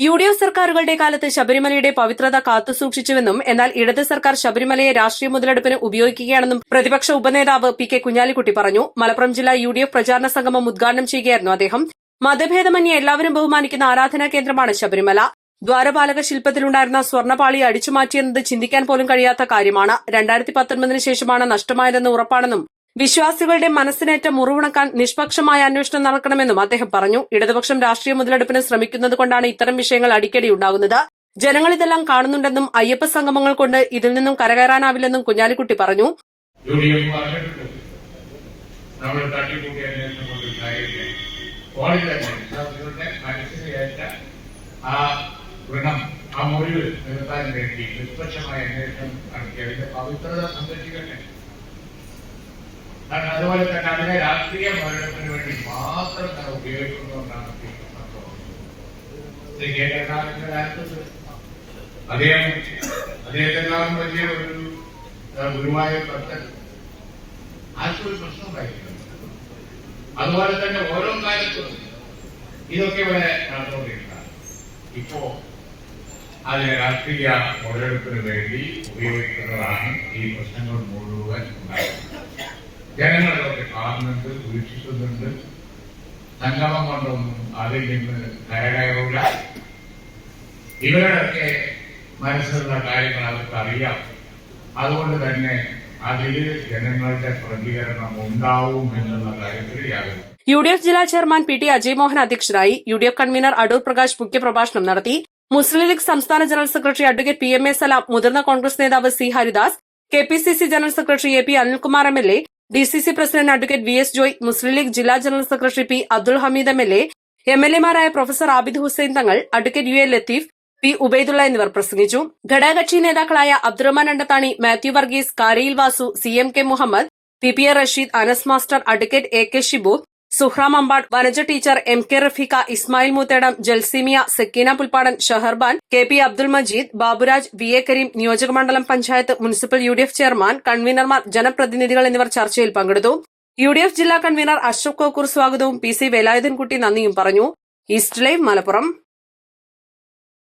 U D F സർക്കാരുകളുടെ കാലത്ത് ശബരിമലയുടെ പവിത്രത കാത്തുസൂക്ഷിച്ചുവെന്നും എന്നാൽ ഇടത് സർക്കാർ ശബരിമലയെ രാഷ്ട്രീയ മുതലെടുപ്പിന് ഉപയോഗിക്കുകയാണെന്നും പ്രതിപക്ഷ ഉപനേതാവ് പി കെ കുഞ്ഞാലിക്കുട്ടി പറഞ്ഞു. മലപ്പുറം ജില്ലാ യു ഡി എഫ് പ്രചാരണ സംഗമം ഉദ്ഘാടനം ചെയ്യുകയായിരുന്നു അദ്ദേഹം. മതഭേദമന്യേ എല്ലാവരും ബഹുമാനിക്കുന്ന ആരാധനാ കേന്ദ്രമാണ് ശബരിമല. ദ്വാരപാലക ശില്പത്തിലുണ്ടായിരുന്ന സ്വർണപാളി അടിച്ചുമാറ്റിയെന്നത് ചിന്തിക്കാൻ പോലും കഴിയാത്ത കാര്യമാണ്. രണ്ടായിരത്തി പത്തൊൻപതിന് ശേഷമാണ് നഷ്ടമായതെന്ന് ഉറപ്പാണെന്നും വിശ്വാസികളുടെ മനസ്സിനേറ്റ മുറിവുണക്കാൻ നിഷ്പക്ഷമായ അന്വേഷണം നടക്കണമെന്നും അദ്ദേഹം പറഞ്ഞു. ഇടതുപക്ഷം രാഷ്ട്രീയ മുതലെടുപ്പിന് ശ്രമിക്കുന്നത് കൊണ്ടാണ് ഇത്തരം വിഷയങ്ങൾ അടിക്കടി ഉണ്ടാകുന്നത്. ജനങ്ങൾ ഇതെല്ലാം കാണുന്നുണ്ടെന്നും അയ്യപ്പ സംഗമങ്ങൾ കൊണ്ട് ഇതിൽ നിന്നും കരകയറാനാവില്ലെന്നും കുഞ്ഞാലിക്കുട്ടി പറഞ്ഞു. ആ ആ മുറിവ് നികത്താൻ വേണ്ടി നിഷ്പക്ഷമായ അന്വേഷണം നടത്തി അതിന്റെ പവിത്രത സംരക്ഷിക്കട്ടെ. കാരണം അതുപോലെ തന്നെ അതിനെ രാഷ്ട്രീയ മരണത്തിന് വേണ്ടി മാത്രം ഞാൻ ഉപയോഗിക്കുന്നുണ്ടാണ് അദ്ദേഹം അദ്ദേഹത്തെക്കാളും വലിയ ഒരു ഗുരുവായ ഭക്തൻ. ആർക്കും ഒരു പ്രശ്നം അതുപോലെ തന്നെ ഓരോ കാലത്തും ഇതൊക്കെ ഇവിടെ നടന്നുകൊണ്ടിരിക്കുകയാണ്. ഇപ്പോ അതിനെ രാഷ്ട്രീയ മുതലെടുപ്പിന് വേണ്ടി ഉപയോഗിക്കുന്നതാണ് ഈ പ്രശ്നങ്ങൾ മുഴുവൻ ഉണ്ടാകുന്നത്. ജനങ്ങൾ ഇതൊക്കെ കാണുന്നുണ്ട് വീക്ഷിക്കുന്നുണ്ട് സംഗമം കൊണ്ടൊന്നും അതിൽ നിന്ന് കരകയറൂല ഇവരുടെയൊക്കെ മനസ്സിലുള്ള കാര്യങ്ങൾ അവർക്ക് അറിയാം. അതുകൊണ്ട് തന്നെ അതിൽ ജനങ്ങളുടെ പ്രതികരണം ഉണ്ടാവും എന്നുള്ള കാര്യത്തിൽ യാതൊരു യു ഡി എഫ് ജില്ലാ chairman P T Ajay Mohan അധ്യക്ഷനായി U D F convener Adoor Prakash മുഖ്യപ്രഭാഷണം നടത്തി. മുസ്ലിം ലീഗ് സംസ്ഥാന general secretary advocate P M A Salam മുതിർന്ന കോൺഗ്രസ് നേതാവ് C Haridas K P C C general secretary A P Anilkumar M L A D C C president advocate V S Joy Muslim League ജില്ലാ general secretary P Abdul Hameed M L A M L എമാരായ professor Abid Hussain Thangal advocate U A Latheef P Ubaidulla എന്നിവർ പ്രസംഗിച്ചു. ഘടകകക്ഷി നേതാക്കളായ Abdurahman Andathani Mathew Varghese Karayil Vasu C M K Muhammad P P A Rasheed Anas master advocate A K Shibu Suhram Ambad Vanaja teacher M K Rafeeqa Ismail Moothedam Jalsimiya Sakeena Pulpadan Shaharban K P Abdul Majeed Baburaj V A Kareem നിയോജകമണ്ഡലം panchayat municipal U chairman കൺവീനർമാർ ജനപ്രതിനിധികൾ എന്നിവർ ചർച്ചയിൽ പങ്കെടുത്തു. U ജില്ലാ convener Ashok Kokkur സ്വാഗതവും P C Velayudhankutty നന്ദിയും പറഞ്ഞു. East Live Malappuram.